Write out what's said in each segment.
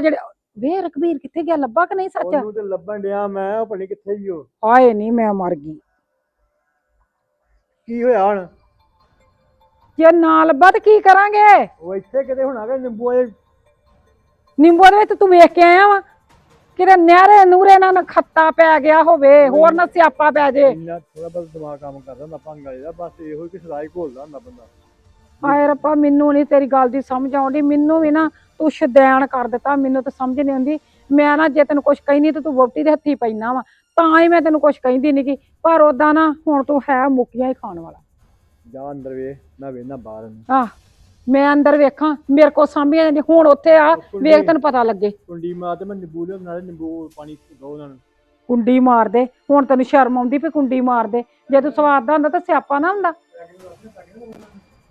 ਜਿਹੜੇ ਵੇ ਰਕਬੀਰ ਕਿੱਥੇ ਗਿਆ? ਲੱਭਾ ਕਿ ਨਹੀਂ ਸੱਚ? ਉਹਨੂੰ ਤੇ ਲੱਭਣ ਡਿਆ ਮੈਂ ਉਹ ਪਣੀ ਕਿੱਥੇ ਹੀ ਉਹ। ਹਾਏ ਨਹੀਂ ਮੈਂ ਮਰ ਗਈ। ਕੀ ਹੋਇਆ ਹੁਣ? ਜੇ ਨਾ ਲੱਭਾ ਤੇ ਕੀ ਕਰਾਂਗੇ? ਉਹ ਇੱਥੇ ਕਿਤੇ ਹੋਣਾ ਕਿ ਨਿੰਬੂ ਇਹ ਨਿੰਬੂ ਦੇ ਵਿੱਚ ਤੂੰ ਵੇਖ ਕੇ ਆਇਆ ਵਾ? ਕਿਤੇ ਨਿਆਰੇ ਨੂਰੇ ਨਾਲ ਖੱਤਾ ਪੈ ਗਿਆ ਹੋਵੇ ਹੋਰ ਨਾ ਸਿਆਪਾ ਪੈ ਜੇ। ਇੰਨਾ ਥੋੜਾ ਬਹੁਤ ਦਿਮਾਗ ਕੰਮ ਕਰਦਾ ਹੁੰਦਾ ਭੰਗ ਵਾਲੇ ਦਾ ਬਸ ਇਹੋ ਹੀ ਕਿ ਸਲਾਈ ਘੋਲਦਾ ਹੁੰਦਾ ਬੰਦਾ। ਹਾਏ ਰੱਬਾ ਮੈਨੂੰ ਨਹੀਂ ਤੇਰੀ ਗੱਲ ਦੀ ਸਮਝ ਆਉਂਦੀ। ਮੈਨੂੰ ਵੀ ਨਾ ਤੂੰ ਸ਼ਦੈਣ ਕਰ ਦਿੱਤਾ ਮੈਨੂੰ ਤਾਂ ਸਮਝ ਨਹੀਂ ਆਉਂਦੀ। ਮੈਂ ਨਾ ਜੇ ਤੈਨੂੰ ਕੁਝ ਕਹਿੰਦੀ ਤੇ ਤੂੰ ਵੋਟੀ ਦੇ ਹੱਥੀ ਪੈਣਾ ਵਾ। ਤਾਂ ਹੀ ਮੈਂ ਤੈਨੂੰ ਕੁਝ ਕਹਿੰਦੀ ਨਹੀਂ ਕਿ ਪਰ ਉਦਾਂ ਨਾ ਹੁਣ ਤੂੰ ਹੈ ਮੁੱਕੀਆਂ ਹੀ ਖਾਣ ਵਾਲਾ। ਜਾ ਅੰਦਰ ਵੇ ਮੈਂ ਵੇਖਣਾ ਬਾਹਰ ਨੂੰ ਆਹ ਮੈਂ ਅੰਦਰ ਵੇਖਾਂ ਮੇਰੇ ਕੋ ਸਾਂਭੀਆਂ ਜਾਂਦੀ ਹੁਣ ਉੱਥੇ ਆ ਵੇਖ ਤੈਨੂੰ ਪਤਾ ਲੱਗੇ। ਕੁੰਡੀ ਮਾਰ ਤੇ ਮੈਂ ਨਿੰਬੂ ਲਿਆ ਨਾਲੇ ਨਿੰਬੂ ਪਾਣੀ ਦੋ ਉਹਨਾਂ ਨੂੰ। ਕੁੰਡੀ ਮਾਰ ਦੇ। ਹੁਣ ਤੈਨੂੰ ਸ਼ਰਮ ਆਉਂਦੀ ਵੀ ਕੁੰਡੀ ਮਾਰ ਦੇ। ਜੇ ਤੂੰ ਸਵਾਦ ਦਾ ਹੁੰਦਾ ਤਾਂ ਸਿਆਪਾ ਨਾ ਹੁੰਦਾ।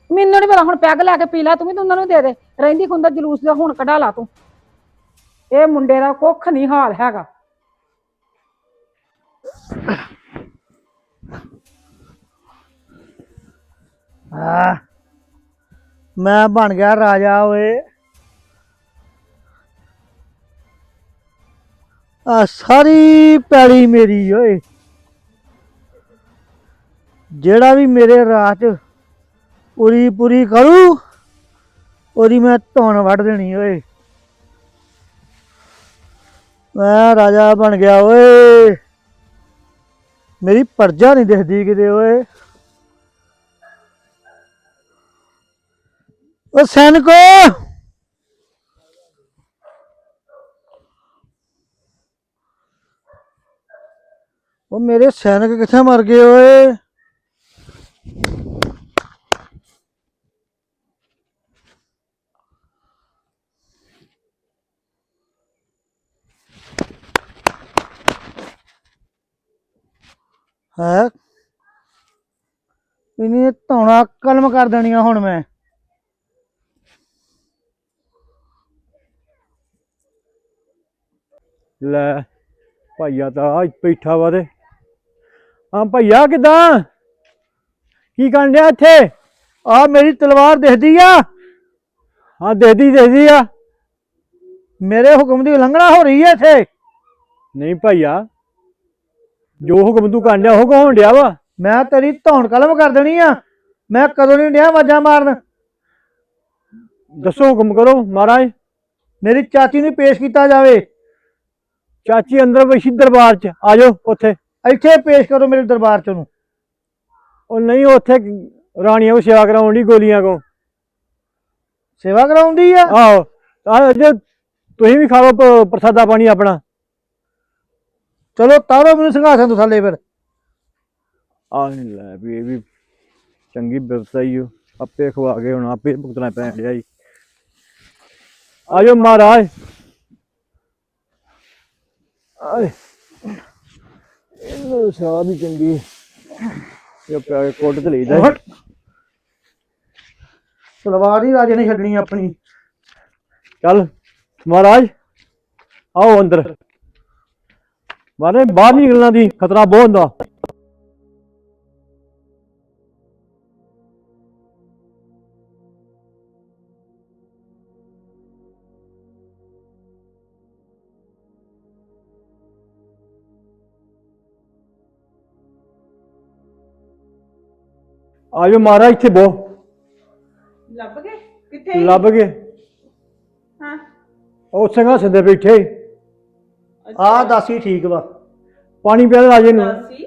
ਮੈਨੂੰ ਨਹੀਂ ਪਤਾ, ਹੁਣ ਪੈਗ ਲੈ ਕੇ ਪੀ ਲਾ, ਤੂੰ ਵੀ ਤੂੰ ਉਹਨਾਂ ਨੂੰ ਦੇ ਦੇ। ਰਹਿੰਦੀ ਖੁੰਦਾ ਜਲੂਸ ਦਾ, ਹੁਣ ਕਢਾ ਲਾ ਤੂੰ। ਇਹ ਮੁੰਡੇ ਦਾ ਕੁੱਖ ਨਹੀਂ ਹਾਲ ਹੈਗਾ। ਆ ਮੈਂ ਬਣ ਗਿਆ ਰਾਜਾ ਓਏ। ਆ ਸਾਰੀ ਪੈਲੀ ਮੇਰੀ ਓਏ। ਜਿਹੜਾ ਵੀ ਮੇਰੇ ਰਾਹ ਚ ਪੂਰੀ ਪੂਰੀ ਕਰੂ, ਉਹਦੀ ਮੈਂ ਧੌਣ ਵੱਢ ਦੇਣੀ ਓਏ। ਮੈਂ ਰਾਜਾ ਬਣ ਗਿਆ ਓਏ। ਮੇਰੀ ਪਰਜਾ ਨਹੀਂ ਦਿਖਦੀ ਕਿਤੇ ਓਏ। ਉਹ ਸੈਨਿਕੋ! ਉਹ ਮੇਰੇ ਸੈਨਿਕ ਕਿੱਥੇ ਮਰ ਗਏ ਓਏ? ਹੈ? ਇਹਨੇ ਧੌਣਾ ਕਲਮ ਕਰ ਦੇਣੀਆਂ ਹੁਣ ਮੈਂ। ਲੈ ਭਾਈਆ ਤਾਂ ਆ ਬੈਠਾ ਵਾ ਤੇ। ਹਾਂ ਭਈਆ ਕਿਦਾਂ? ਕੀ ਕਰਨ ਡਿਆ ਇੱਥੇ? ਆ ਮੇਰੀ ਤਲਵਾਰ ਦਿਖਦੀ ਆ। ਹਾਂ ਦੇਦੀ ਦੇਦੀ ਆ। ਮੇਰੇ ਹੁਕਮ ਦੀ ਉਲੰਘਣਾ ਹੋ ਰਹੀ ਹੈ ਇੱਥੇ। ਨਹੀਂ ਭਈਆ ਜੋ ਹੁਕਮ ਤੂੰ ਕਰਨ ਡਿਆ ਉਹ ਹੋਣ ਡਿਆ ਵਾ? ਮੈਂ ਤੇਰੀ ਧੌਣ ਕਲਮ ਕਰ ਦੇਣੀ ਆ। ਮੈਂ ਕਦੋਂ ਨਹੀਂ ਡਿਆ ਆਵਾਜ਼ਾਂ ਮਾਰਨ? ਦੱਸੋ ਹੁਕਮ ਕਰੋ ਮਹਾਰਾਜ। ਮੇਰੀ ਚਾਚੀ ਨੂੰ ਪੇਸ਼ ਕੀਤਾ ਜਾਵੇ। ਚਾਚੀ ਅੰਦਰ ਬੈਠੀ ਦਰਬਾਰ 'ਚ ਆ ਜਾਓ ਉੱਥੇ। ਇੱਥੇ ਪੇਸ਼ ਕਰੋ ਮੇਰੇ ਦਰਬਾਰ ਚ ਉਹਨੂੰ। ਉਹ ਨਹੀਂ ਉੱਥੇ ਰਾਣੀਆਂ ਕੋ ਸੇਵਾ ਕਰਾਉਣ ਦੀ ਗੋਲੀਆਂ ਕੋ ਸੇਵਾ ਕਰਾਉਂਦੀ ਆ? ਆਹੋ। ਜੇ ਤੁਸੀਂ ਵੀ ਖਾ ਲਓ ਪ- ਪ੍ਰਸਾਦਾ ਪਾਣੀ ਆਪਣਾ। ਚਲੋ ਤਾਰੋ ਮੈਨੂੰ ਸਿੰਘਾਸਨ ਤੋਂ ਥੱਲੇ ਫਿਰ। ਆ ਲੈ ਵੀ ਇਹ ਵੀ ਚੰਗੀ ਬਿਰਤਾ ਹੀ। ਆਪੇ ਖਵਾ ਕੇ ਹੁਣ ਆਪੇ ਭੁਗਤਣਾ ਪੈਣ ਡਿਆ ਜੀ ਆਜੋ ਮਹਾਰਾਜ। ਆਏ। ਇਹਨੂੰ ਸਾਹ ਵੀ ਚੰਗੀ ਇਹ ਪਿਆ ਕੋਟ ਤੇ ਲਈਦਾ ਹਟ। ਤਲਵਾਰ ਹੀ ਰਾਜੇ ਨੇ ਛੱਡਣੀ ਆਪਣੀ। ਚੱਲ ਮਹਾਰਾਜ ਆਓ ਅੰਦਰ। ਮਹਾਰਾਜ ਬਾਹਰ ਨਹੀਂ ਨਿਕਲਣਾ ਦੀ ਖਤਰਾ ਬਹੁਤ ਹੁੰਦਾ। ਆਜੋ ਮਹਾਰਾਜ ਇੱਥੇ ਬੋ। ਲੱਭ ਗਏ? ਕਿੱਥੇ? ਲੱਭ ਗਏ। ਹਾਂ। ਉਹ ਸਿੰਘਾਸਨ ਤੇ ਬੈਠੇ। ਆ ਦਾਸੀ ਠੀਕ ਵਾ। ਪਾਣੀ ਪਿਆ ਦੇ ਰਾਜੇ ਨੂੰ। ਦਾਸੀ?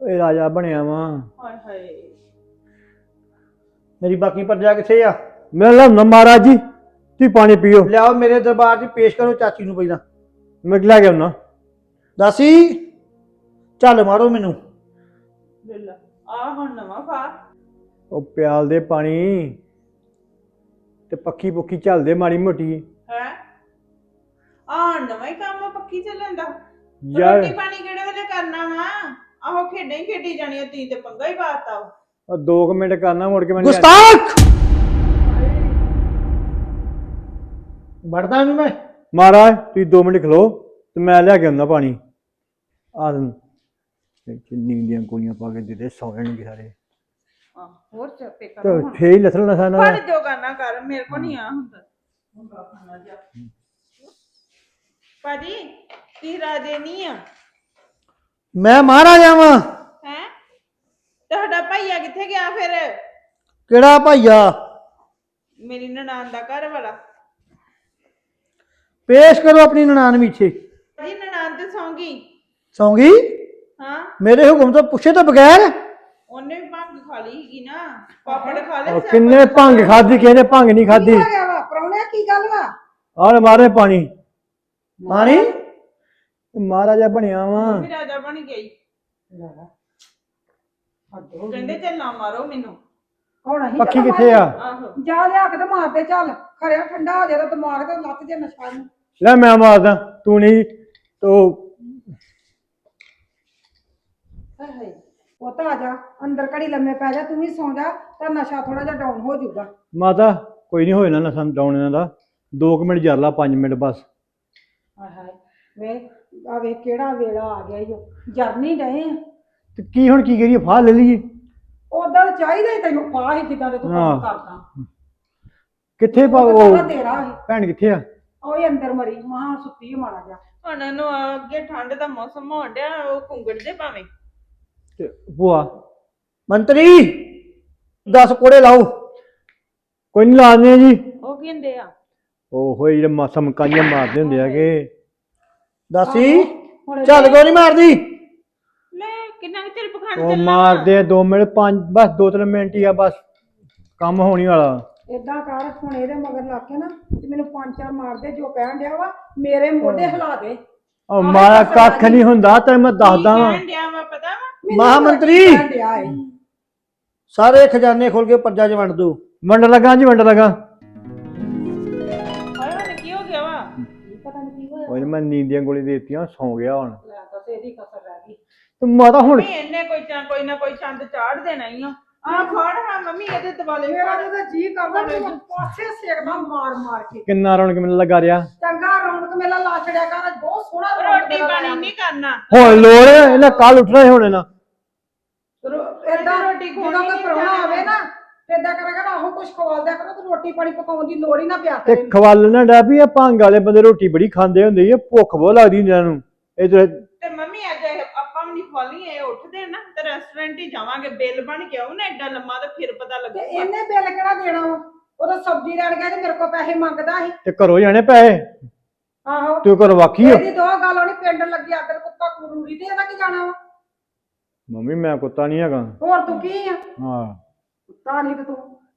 ਇਹ ਰਾਜਾ ਬਣਿਆ ਵਾ। ਹਾਏ ਹਾਏ। ਮੇਰੀ ਬਾਕੀ ਪਰਜਾ ਕਿੱਥੇ ਆ? ਮੈਂ ਲਾਉਣਾ ਮਹਾਰਾਜ ਜੀ ਤੁਸੀਂ ਪਾਣੀ ਪੀਓ। ਲਿਆਓ ਮੇਰੇ ਦਰਬਾਰ 'ਚ ਪੇਸ਼ ਕਰੋ ਚਾਚੀ ਨੂੰ ਪਹਿਲਾਂ। ਮੈਂ ਲੈ ਕੇ ਆਉਣਾ ਦਾਸੀ ਚੱਲ ਮਾਰੋ ਮੈਨੂੰ। ਲੈ ਲਾ ਆ ਹੁਣ ਨਵਾਂ ਫਾ ਉਹ ਪਿਆਲ ਦੇ ਪਾਣੀ ਤੇ ਪੱਖੀ ਪੁੱਖੀ ਚੱਲਦੇ ਮਾੜੀ ਮੋਟੀ। ਹੈ ਆ ਨਵਾਂ ਹੀ ਕੰਮ ਆ, ਪੱਕੀ ਚੱਲਣ ਦਾ। ਯਾਰ। ਰੋਟੀ ਪਾਣੀ ਕਿਹੜੇ ਵੇਲੇ ਕਰਨਾ ਵਾ? ਆਹੋ ਖੇਡਾਂ ਹੀ ਖੇਡੀ ਜਾਣੀਆਂ ਤੀ ਤੇ ਪੰਗਾ ਹੀ ਪਾਤਾ ਵਾ। ਉਹ ਦੋ ਕੁ ਮਿੰਟ ਕਰਨਾ ਮੁੜ ਕੇ ਮੈਂ ਗੁਸਤਾਖ! ਵੜਦਾ ਵੀ ਮੈਂ? ਮਹਾਰਾਜ ਤੁਸੀਂ ਦੋ ਮਿੰਟ ਖਲੋ ਤੇ ਮੈਂ ਲਿਆ ਕੇ ਆਉਣਾ ਪਾਣੀ। ਆ ਦਿਨ ਨੀਂਦ ਦੀਆਂ ਗੋਲੀਆਂ ਪਾ ਕੇ ਦੇ ਦੇ ਸੌ ਜਾਣਗੇ ਸਾਰੇ ਆਹ, ਹੋਰ ਚੱਪੇ ਤੇ ਕਰੋ ਫੇਰ ਹੀ ਲਸਣ ਫੜ ਜੋ ਕਰਨਾ ਕਰ ਮੇਰੇ ਕੋ ਨਹੀਂ ਆ ਹੁੰਦਾ। ਹੁੰਦਾ ਖਾਣਾ ਜਾ ਭਾਜੀ ਕੀ ਰਾਜੇ ਨਹੀਂ ਆ? ਮੈਂ ਮਹਾਰਾਜਾ ਵਾਂ। ਹੈ? ਤੁਹਾਡਾ ਭਾਈਆ ਕਿੱਥੇ ਗਿਆ ਫਿਰ? ਕਿਹੜਾ ਭਾਈਆ? ਮੇਰੀ ਨਨਾਣ ਦਾ ਘਰ ਵਾਲਾ। ਪੇਸ਼ ਕਰੋ ਆਪਣੀ ਨਨਾਣ ਵਿਛੇ ਜੀ ਨਨਾਣ ਤੇ ਸੌਂਗੀ। ਸੌਂਗੀ? ਹਾਂ। ਮੇਰੇ ਹੁਕਮ ਤੋਂ ਪੁੱਛੇ ਤੋਂ ਬਗੈਰ? ਉਹਨੇ ਵੀ ਭੰਗ ਖਾ ਲਈ ਸੀਗੀ ਨਾ। ਪਾਪੜ ਖਾ ਲਏ ਉਹ ਕਿੰਨੇ ਭੰਗ ਖਾਦੀ ਕਿਸੇ ਨੇ ਭੰਗ ਨਹੀਂ ਖਾਦੀ ਗਿਆ ਵਾ? ਪਰੌਣਿਆ ਕੀ ਗੱਲ ਵਾ? ਆਹ ਮਾਰੇ ਪਾਣੀ। ਮਾਣੀ ਮਹਾਰਾਜਾ ਬਣਿਆ ਵਾ। ਰਾਜਾ ਬਣ ਗਈ। ਕਹਿੰਦੇ ਚੱਲਾਂ ਮਾਰੋ ਮੈਨੂੰ। ਹੁਣ ਅਸੀਂ ਪੱਖੀ ਕਿੱਥੇ ਆ? ਆਹੋ। ਜਾ ਲਿਆ ਕੇ ਤੇ ਮਾਰ ਚੱਲ। ਖਰਿਆ ਠੰਡਾ ਹੋ ਜਾਦਾ ਦਿਮਾਗ ਤੇ ਲੱਤ ਜੇ ਨਸ਼ਾ ਨੂੰ। ਲੈ ਮੈਂ ਮਾਰਦਾ ਤੂੰ ਨਹੀਂ ਤੋ ਤਾਂ ਆ ਜਾ ਅੰਦਰ ਘੜੀ ਲੰਮੇ ਪੈ ਜਾ ਤੂੰ ਵੀ ਸੌਂ ਜਾ ਤਾਂ ਨਸ਼ਾ ਥੋੜਾ ਜਿਹਾ ਡਾਊਨ ਹੋ ਜਾਊਗਾ। ਮਾਤਾ ਕੋਈ ਨਹੀਂ ਹੋਏ ਨਾ ਨਸਾਂ ਡਾਉਣ ਇਹਨਾਂ ਦਾ। 2 ਮਿੰਟ ਜਰ ਲਾ 5 ਮਿੰਟ ਬਸ। ਹਾਏ ਹਾਏ ਵੇ ਆ ਵੇ ਕਿਹੜਾ ਵੇਲਾ ਆ ਗਿਆ ਈਓ ਜਰਨੀ ਡਏ ਆ। ਤੇ ਕੀ ਹੁਣ ਕੀ ਕਰੀਏ ਫਾਹ ਲੈ ਲਈਏ। ਉਦੋਂ ਚਾਹੀਦਾ ਹੀ ਤੈਨੂੰ ਫਾਹ ਹੀ ਜਿੱਦਾਂ ਦੇ ਤੂੰ ਕੰਮ ਹਾਂ। ਕਰਦਾ। ਕਿੱਥੇ ਪਾ ਉਹ ਸਾਰਾ ਤੇਰਾ ਹੀ ਭੈਣ ਕਿੱਥੇ ਆ? ਉਹ ਹੀ ਅੰਦਰ ਮਰੀ ਮਾਂ ਸੁੱਤੀ ਆ ਮਾੜਾ ਜਾ ਹੁਣ ਇਹਨੂੰ ਅੱਗੇ ਠੰਡ ਦਾ ਮੌਸਮ ਹੋਣ ਡਿਆ ਉਹ ਕੁੰਗੜ ਦੇ ਭਾਵੇਂ। ਤੇ ਭੂਆ ਮੰਤਰੀ 10 ਕੋੜੇ ਲਾਓ। ਕੋਈ ਨਹੀਂ ਲਾਦਨੇ ਜੀ। ਉਹ ਕੀ ਹੁੰਦੇ ਆ? ਉਹ ਹੋਈ ਜਿਹੜੇ ਮਾਸਾ ਮਕਾਨੀਆਂ ਮਾਰਦੇ ਹੁੰਦੇ ਆਗੇ ਦਾਸੀ ਹੁਣ ਚੱਲ ਕੋ ਨਹੀਂ ਮਾਰਦੀ? ਲੈ ਕਿੰਨਾ ਕੁ ਚਿਰ ਪਖੰਡ ਉਹ ਚੱਲਣਾ ਮਾਰਦੇ 2 ਮਿੰਟ 5 ਬਸ 2-3 ਮਿੰਟ ਹੀ ਆ ਬਸ। ਕੰਮ ਹੋਣੀ ਵਾਲਾ। ਏਦਾਂ ਕਰ ਹੁਣ ਇਹਦੇ ਮਗਰ ਲੱਗ ਕੇ ਨਾ ਤੇ ਮੈਨੂੰ ਪੰਜ ਚਾਰ ਮਾਰ ਦੇ ਜੋ ਕਹਿਣ ਡਿਆ ਵਾ ਮੇਰੇ ਮੋਢੇ ਹਿਲਾ ਦੇ। ਉਹ ਮਾਰਾ ਕੱਖ ਨਹੀਂ ਹੁੰਦਾ ਤੈਨੂੰ ਮੈਂ ਦੱਸਦਾ ਵਾਂ। ਕਹਿਣ ਡਿਆ ਵਾ ਪਤਾ ਵਾ? ਮੈਨੂੰ ਮਹਾਮੰਤਰੀ। ਕਹਿਣ ਡਿਆ ਏ। ਸਾਰੇ ਖਜ਼ਾਨੇ ਖੋਲ ਕੇ ਪਰਜਾ ਚ ਵੰਡ ਦੋ। ਵੰਡ ਲਗਾ ਜੀ ਵੰਡ ਲਗਾ। ਨਹੀਂ ਕੀ ਹੋਇਆ ਉਹ ਮੈਂ ਨੀਂਦ ਦੀਆਂ ਗੋਲੀ ਦੇ ਦਿੱਤੀਆਂ ਸੌਂ ਗਿਆ ਹੁਣ। ਲੈ ਦੱਸ ਇਹਦੀ ਕਸਰ ਰਹਿ ਗਈ। ਤੇ ਮਾਤਾ ਹੁਣ ਨਹੀਂ ਇਹਨੇ ਕੋਈ ਨਾ ਕੋਈ ਨਾ ਕੋਈ ਚੰਦ ਚਾੜ ਦੇਣਾ ਹੀ ਆ। ਆ ਫੜ ਹਾਂ ਮੰਮੀ ਇਹਦੇ ਦਿਵਾਲੇ ਮੇਰਾ ਤਾਂ ਜੀ ਕਰਦਾ ਮੈਂ ਪਾਸੇ ਸੇਕਦਾ ਮਾਰ ਮਾਰ ਕੇ। ਕਿੰਨਾ ਰੌਣਕ ਮੈਨੂੰ ਲੱਗਾ ਰਿਹਾ। ਚੰਗਾ ਰੌਣਕ ਮੇਲਾ ਲਾ ਛੜਿਆ ਕਰ ਅੱਜ ਬਹੁਤ ਸੋਹਣਾ ਰੌਣਕ ਰੋਟੀ ਮੇਲਾ ਪਾਣੀ ਲਾਇਆ। ਨਹੀਂ ਕਰਨਾ। ਹੁਣ ਲੋੜ ਇਹਨਾਂ ਕੱਲ ਉੱਠਣਾ ਹੀ ਹੋਣੇ ਨਾ। ਰੋ- ਏਦਾਂ ਰੋਟੀ ਜਦੋਂ ਖਵਾਉਣੀ ਕੋਈ ਨੀ ਪ੍ਰਾਹੁਣਾ ਚਾਹੀਦੀ। ਆਵੇ ਨਾ ਤੇ ਏਦਾਂ ਕਰਿਆ ਕਰ ਆਹੋ ਕੁਝ ਖਵਾਲ ਦਿਆ ਕਰੋ ਤੇ ਰੋਟੀ ਪਾਣੀ ਪਕਾਉਣ ਦੀ ਲੋੜ ਹੀ ਨਾ ਪਿਆ ਤੇ ਕਰੇ। ਖਵਾਲ ਨਾ ਡੈ ਵੀ ਇਹ ਭੰਗ ਵਾਲੇ ਬੰਦੇ ਰੋਟੀ ਬੜੀ ਖਾਂਦੇ ਹੁੰਦੇ ਆ ਭੁੱਖ ਬਹੁਤ ਲੱਗਦੀ ਇਹਨਾਂ ਨੂੰ। ਇਹ ਤੇ ਤੇ ਮੰਮੀ ਅੱਜ ਇਹ ਆਪਾਂ ਵੀ ਨਹੀਂ ਖਵਾਲੀ ਇਹ ਉੱਠਦੇ ਨਾ ਤੇ ਰੈਸਟੋਰੈਂਟ ਹੀ ਜਾਵਾਂਗੇ ਬਿੱਲ ਬਣ ਕੇ ਆਉ ਨਾ ਐਡਾ ਲੰਮਾ ਤੇ ਫਿਰ ਪਤਾ ਤੇ ਲੱਗੂਗਾ ਇਹਨੇ ਬਿੱਲ ਕਿਹੜਾ ਦੇਣਾ ਵਾ? ਉਹਦਾ ਸਬਜ਼ੀ ਲੈਣ ਗਿਆ ਤੇ ਮੇਰੇ ਕੋਲ ਪੈਸੇ ਮੰਗਦਾ ਸੀ। ਤੇ ਘਰੋਂ ਜਾਣੇ ਪੈਸੇ? ਆਹੋ। ਤੂੰ ਘਰੋਂ ਵਾਕੀ ਹੋ ਇਹਦੀ ਦੋ ਗੱਲ ਹੋਣੀ ਪਿੰਡ ਲੱਗੀ ਅੱਗ ਤੇ ਕੁੱਤਾ ਕੁਰੂਰੀ ਤੇ ਇਹਦਾ ਕੀ ਜਾਣਾ ਵਾ? ਮੰਮੀ ਮੈਂ ਕੁੱਤਾ ਨਹੀਂ ਹੈਗਾ। ਹੋਰ ਤੂੰ ਕੀ ਆ? ਹਾਂ। ਕੁੱਤਾ ਨਹੀਂ ਤੇ ਤੂੰ।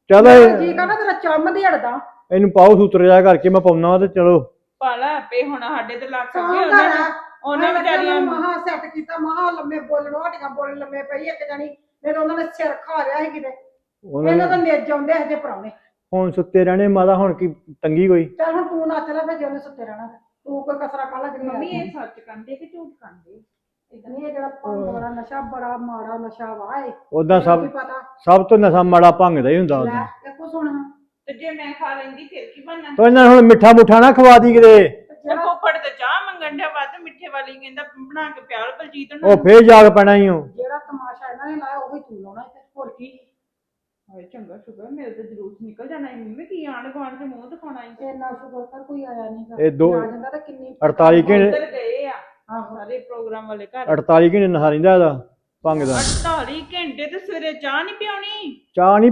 ਚੱਲ ਮੇਰਾ ਜੀ ਕਹਿੰਦਾ ਤੇਰਾ ਚੰਮ ਦੇੜਦਾ ਇਹਨੂੰ ਪਾਓ ਸੂਤਰ ਜਾ ਕਰਕੇ ਮੈਂ ਪਾਉਣਾ ਤੇ ਚਲੋ। ਪਾਲਾ ਆਪੇ ਹੁਣ ਸਾਡੇ ਤੇ ਲੱਗ ਸੌਂ ਗਏ ਘਰ ਉਹਨਾਂ ਆ। ਨੇ ਉਹਨਾਂ ਵਿਚਾਰੀਆਂ ਮਹਾ ਸੈੱਟ ਕੀਤਾ ਮਹਾ ਲੰਮੇ ਬੋਲਣੋਂ ਹਟੀਆਂ ਬੋਲਣ ਲੰਮੇ ਪਈ ਇੱਕ ਜਣੀ। ਫਿਰ ਉਹਨਾਂ ਨੇ ਸਿਰ ਖਾ ਰਿਆ ਸੀ ਕਿਤੇ। ਉਹਨਾਂ ਇਹਨਾਂ ਨੇ ਤਾਂ ਨਿੱਜ ਆਉਂਦੇ ਹਜੇ ਪਰਾਉਣੇ ਹੁਣ ਸੁੱਤੇ ਰਹਿਣੇ ਮਾਤਾ ਹੁਣ ਕੀ ਤੰਗੀ ਕੋਈ? ਚੱਲ ਹੁਣ ਤੂੰ ਨੱਚ ਲੈ ਫਿਰ ਉਹਨੇ ਸੁੱਤੇ ਰਹਿਣਾ ਤੂੰ। ਕੋਈ ਕਸਰਾ ਕਾਲਾ ਜਿਹੜੀ ਮੰਮੀ ਇਹ ਸੱਚ ਕਹਿੰਦੇ ਕਿ ਝੂਠ ਕਹਿੰਦੇ? ਨਹੀਂ ਇਹ ਜਿਹੜਾ ਭੰਗ ਵਾਲਾ ਨਸ਼ਾ ਬੜਾ ਮਾੜਾ ਨਸ਼ਾ ਵਾ ਇਹ। ਉਦਾਂ ਸਭ ਕੀ ਪਤਾ? ਸਭ ਤੋਂ ਨਸ਼ਾ ਮਾੜਾ ਭੰਗ ਦਾ ਹੀ ਹੁੰਦਾ ਲੈ ਉਦਾਂ ਦੇਖੋ ਸੁਣ। ਹਾਂ। ਤੇ ਜੇ ਮੈਂ ਖਾ ਲੈਂਦੀ ਫਿਰ ਕੀ ਬਣਨਾ? ਤੋ ਇਹਨਾਂ ਨੂੰ ਹੁਣ ਮਿੱਠਾ ਮੁੱਠਾ ਨਾ ਖਵਾ ਦੀ ਕਿਤੇ। ਤੇ ਫੁੱਫੜ ਤੇ ਚਾਹ ਮੰਗਣ ਡਿਆ ਵੱਧ ਮਿੱਠੇ ਵਾਲੀ ਕਹਿੰਦਾ ਬਣਾ ਕੇ ਪਿਆਲ ਬਲਜੀਤ ਨੂੰ। ਉਹ ਫੇਰ ਜਾਗ ਪੈਣਾ ਹੀ ਉਹ ਜਿਹੜਾ ਤਮਾਸ਼ਾ ਇਹਨਾਂ ਨੇ ਲਾਇਆ ਉਹੀ ਤੂੰ ਲਾਉਣਾ ਤੇ ਹੋਰ ਕੀ। ਹਾਏ ਚੰਗਾ ਸ਼ੁਕਰ ਮੇਰੇ ਤੇ ਜਲੂਸ ਨਿਕਲ ਜਾਣਾ ਸੀ ਮੰਮੀ ਕੀ ਆਣ ਗੁਆਂਢ ਦੇ ਮੂੰਹ ਦਿਖਾਉਣਾ ਸੀ ਇੰਨਾ ਸ਼ੁਕਰ ਕਰ ਕੋਈ ਆਇਆ ਨਹੀਂ ਇਹ ਦੋ- ਆ ਜਾਂਦਾ ਤਾਂ ਕਿੰਨੀ 48 ਘੰਟੇ ਉੱਧਰ ਗਏ ਸਾਰੇ ਪ੍ਰੋਗਰਾਮ ਵਾਲੇ ਘਰ। 48 ਘੰਟੇ ਨਸ਼ਾ ਰਹਿੰਦਾ ਇਹਦਾ ਭੰਗ ਦਾ। 48 ਘੰਟੇ ਤੇ ਸਵੇਰੇ ਚਾਹ ਨਹੀਂ ਪਿਉਣੀ ਚਾਹ ਨਹੀਂ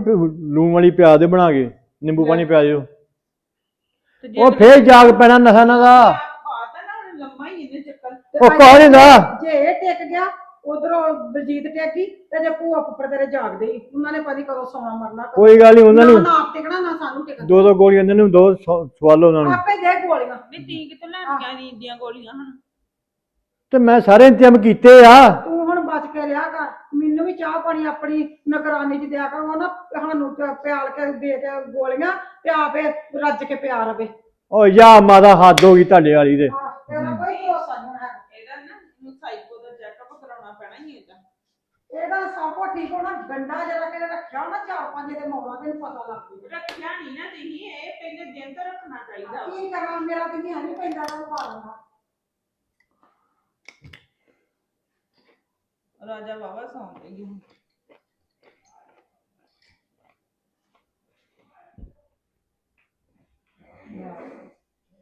ਲੂਣ ਵਾਲੀ ਪਿਆ ਦੇ ਬਣਾ ਕੇ ਨਿੰਬੂ ਪਾਣੀ ਪਿਆ ਦਿਓ ਉਹ ਫੇਰ ਜਾਗ ਪੈਣਾ ਨਸ਼ਾ ਦਾ। ਨਾ ਹੁਣ ਲੰਮਾ ਹੀ ਇਹਨੇ ਚੱਕਰ। ਤੇ ਉਹ ਕੌਣ ਹੁੰਦਾ ਜੇ ਇਹ ਟਿਕ ਗਿਆ ਉਧਰੋਂ ਬਲਜੀਤ ਟਿਕੀ ਤੇ ਜੇ ਭੂਆ ਉੱਪਰ ਤੇਰੇ ਜਾਗਦੇ ਹੀ ਉਹਨਾਂ ਨੇ ਪਤਾ ਕਦੋਂ ਸੌਣਾ ਮਰਨਾ ਕੋਈ ਗੱਲ ਨਹੀਂ ਉਹਨਾਂ ਨਾ ਨੂੰ ਆਪ ਟਿਕਣਾ ਨਾ ਸਾਨੂੰ ਟਿਕਣਾ। ਦੋ ਦੋ ਗੋਲੀਆਂ ਇਹਨਾਂ ਨੂੰ ਦੋ ਸਵਾਲੋ ਉਹਨਾਂ ਨੂੰ। ਆਪੇ ਦੇ ਗੋਲੀਆਂ। ਵੀ ਤੀ ਕਿਤੇ ਲੈਣੀਆਂ ਨੀਂਦ ਦੀਆਂ ਗੋਲੀਆਂ ਹੁਣ? ਤੇ ਮੈਂ ਸਾਰੇ ਇੰਤਜ਼ਾਮ ਕੀਤੇ ਆ। ਤੂੰ ਹੁਣ ਬਚ ਕੇ ਰਿਹਾ ਕਰ। ਮੈਨੂੰ ਵੀ ਚਾਹ ਪਾਣੀ ਆਪਣੀ ਨਿਗਰਾਨੀ 'ਚ ਦਿਆ ਕਰ। ਉਹ ਨਾ ਸਾਨੂੰ ਪਿਆਲ ਕੇ ਦੇ ਕੇ ਗੋਲੀਆਂ ਤੇ ਆਪੇ ਰੱਜ ਕੇ ਪਿਆ ਰਵੇ। ਓ ਯਾ ਮਾਦਾ ਹੱਦ ਹੋ ਗਈ ਤੁਹਾਡੇ ਵਾਲੀ ਦੇ ਆਹ, ਤੇਰਾ ਕੋਈ ਭਰੋਸਾ ਨਹੀਂ ਹੈ ਇਹਦਾ ਨਾ ਨੂੰ ਸਾਈਕੋ ਦਾ ਚੈੱਕਅਪ ਕਰਾਉਣਾ ਪੈਣਾ ਹੀ ਇਹਦਾ। ਇਹਦਾ ਸਭ ਕੁਝ ਠੀਕ ਹੋਣਾ ਗੰਡਾ ਜਿਹੜਾ ਕਿ ਰੱਖਿਆ ਹੋਣਾ ਚਾਰ ਪੰਜ ਦੇ ਮੌਲਾ ਤੈਨੂੰ ਪਤਾ ਲੱਗ ਰੱਖਿਆ ਨਹੀਂ ਨਾ ਤੁਸੀਂ ਇਹ ਪਹਿਲੇ ਦਿਨ ਤੋਂ ਰੱਖਣਾ ਚਾਹੀਦਾ। ਕੀ ਕਰਾਂ ਮੇਰਾ ਤੇ ਧਿਆਨ ਨਹੀਂ ਪੈਂਦਾ ਤਾਂ ਪਾ ਲੈਂਦਾ। ਰਾਜਾ ਬਾਬਾ ਸੌਂ ਗਈ ਹੁਣ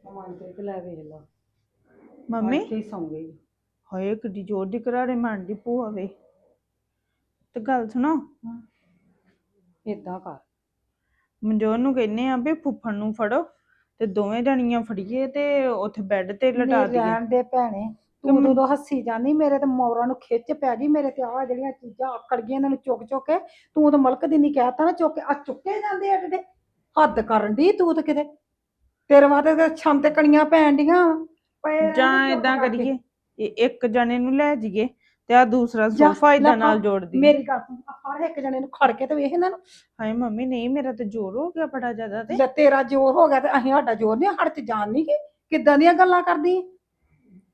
ਮਨ ਤੇ ਲੈ ਵੇਖ ਲਾ। ਮੰਮੀ? ਸੌਂ ਗਈ। ਹਾਏ ਕਿੱਡੀ ਜ਼ੋਰ ਦੀ ਘਰਾੜੇ ਮਾਰਦੀ ਭੂਆ ਵੇ। ਤੇ ਗੱਲ ਸੁਣੋ। ਇਦਾਂ ਕਰ। ਮਨਜੋਤ ਨੂੰ ਕਹਿੰਨੇ ਆ ਵੀ ਫੁੱਫੜ ਨੂੰ ਫੜੋ ਤੇ ਦੋਵੇਂ ਜਣੀਆਂ ਫੜੀਏ ਤੇ ਉੱਥੇ ਬੈੱਡ ਤੇ ਲਟਾ ਨਹੀਂ ਦਈਏ। ਰਹਿਣ ਦੇ ਭੈਣੇ ਤੂੰ ਉਦੋਂ ਹੱਸੀ ਜਾਨੀ ਮੇਰੇ ਤੇ ਮੋਰਾਂ ਨੂੰ ਖਿੱਚ ਪੈ ਗਈ ਮੇਰੇ ਤੇ ਆਹ ਜਿਹੜੀਆਂ ਚੀਜ਼ਾਂ ਆਕੜ ਗਈਆਂ ਇਹਨਾਂ ਨੂੰ ਚੁੱਕ ਚੁੱਕ ਕੇ ਤੂੰ ਤਾਂ ਮਲਕ ਦੀ ਨਹੀਂ ਕਹਿਤਾ ਨਾ ਚੁੱਕ ਕੇ ਆ ਚੁੱਕੇ ਜਾਂਦੇ ਆ ਜਿਹੜੇ ਹੱਦ ਕਰਨ ਦੀ ਤੂੰ ਤਾਂ ਕਿਤੇ ਤੇਰੇ ਵਾਸਤੇ ਤਾਂ ਛੰਦ ਤੇ ਕਣੀਆਂ ਪੈਣ ਡੀਆਂ। ਪਏ ਜਾਂ ਦੇ ਇਦਾਂ। ਕਰੀਏ ਇਹ ਇੱਕ ਜਣੇ ਨੂੰ ਲੈ ਜਾਈਏ ਤੇ ਆ ਦੂਸਰਾ ਸੋਫਾ ਇਦਾਂ ਨਾਲ ਜੋੜ ਦਈਏ। ਮੇਰੀ ਗੱਲ ਸੁਣ ਫੜ ਇੱਕ ਜਣੇ ਨੂੰ ਖੜ ਕੇ ਤੇ ਵੇਖ ਇਹਨਾਂ ਨੂੰ। ਹਾਏ ਮੰਮੀ ਨਹੀਂ ਮੇਰਾ ਤੇ ਜ਼ੋਰ ਹੋ ਗਿਆ ਬੜਾ ਜ਼ਿਆਦਾ ਤੇ। ਤੇਰਾ ਜ਼ੋਰ ਹੋ ਗਿਆ ਤੇ ਅਸੀਂ ਸਾਡਾ ਜ਼ੋਰ ਨਹੀਂ ਹੜ ਚ ਜਾਣ ਨਹੀਂ ਕਿ ਕਿੱਦਾਂ ਦੀਆਂ ਗੱਲਾਂ ਕਰਦੀ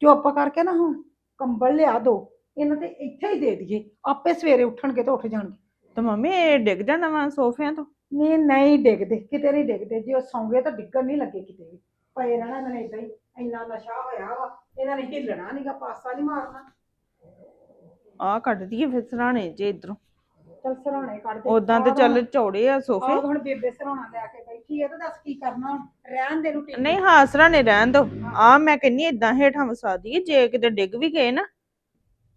ਚੁੱਪ ਕਰਕੇ ਨਾ ਹੁਣ ਕੰਬਲ ਲਿਆ ਦੋ ਇਹਨਾਂ ਤੇ ਇੱਥੇ ਹੀ ਦੇ ਦਈਏ। ਆਪੇ ਸਵੇਰੇ ਉੱਠਣਗੇ ਤੇ ਉੱਠ ਜਾਣਗੇ। ਤੇ ਮੰਮੀ ਇਹ ਡਿੱਗ ਜਾਣਾ ਵਾ ਸੋਫਿਆਂ ਤੋਂ? ਨਹੀਂ ਨਹੀਂ ਡਿੱਗਦੇ ਕਿਤੇ ਨਹੀਂ ਡਿੱਗਦੇ। ਜੇ ਉਹ ਸੌਂਗੇ ਤਾਂ ਡਿੱਗਣ ਨਹੀਂ ਲੱਗੇ ਕਿਤੇ ਵੀ। ਪਏ ਰਹਿਣਾ ਇਹਨਾਂ ਨੇ ਇਦਾਂ ਹੀ। ਇੰਨਾ ਨਸ਼ਾ ਹੋਇਆ ਵਾ ਇਹਨਾਂ ਨੇ ਹਿੱਲਣਾ ਨਹੀਂਗਾ ਪਾਸਾ ਨਹੀਂ ਮਾਰਨਾ। ਆ ਕੱਢ ਦਈਏ ਫਿਰ ਸਰਾਣੇ ਜੇ ਇਧਰੋਂ। ਚਲ ਸਰਾਣੇ ਕੱਢ ਦੇ। ਉਦਾਂ ਤੇ ਆਹ ਚੱਲ ਹੁਣ- ਚੌੜੇ ਆ ਸੋਫੇ। ਆਹ ਹੁਣ ਬੇਬੇ ਸਰਾਣਾ ਲੈ ਕੇ ਬੈਠੀ ਹੈ ਤਾਂ ਦੱਸ ਕੀ ਕਰਨਾ ਹੁਣ? ਰਹਿਣ ਦੇ ਨੂੰ ਟਿਕ ਨਹੀਂ ਹਾਂ ਸਰਾਣੇ ਰਹਿਣ ਦੋ। ਆ ਮੈਂ ਕਹਿੰਨੀ ਇਦਾਂ ਹੇਠਾਂ ਵਸਾ ਦਈਏ ਜੇ ਕਿਤੇ ਡਿੱਗ ਵੀ ਗਏ ਨਾ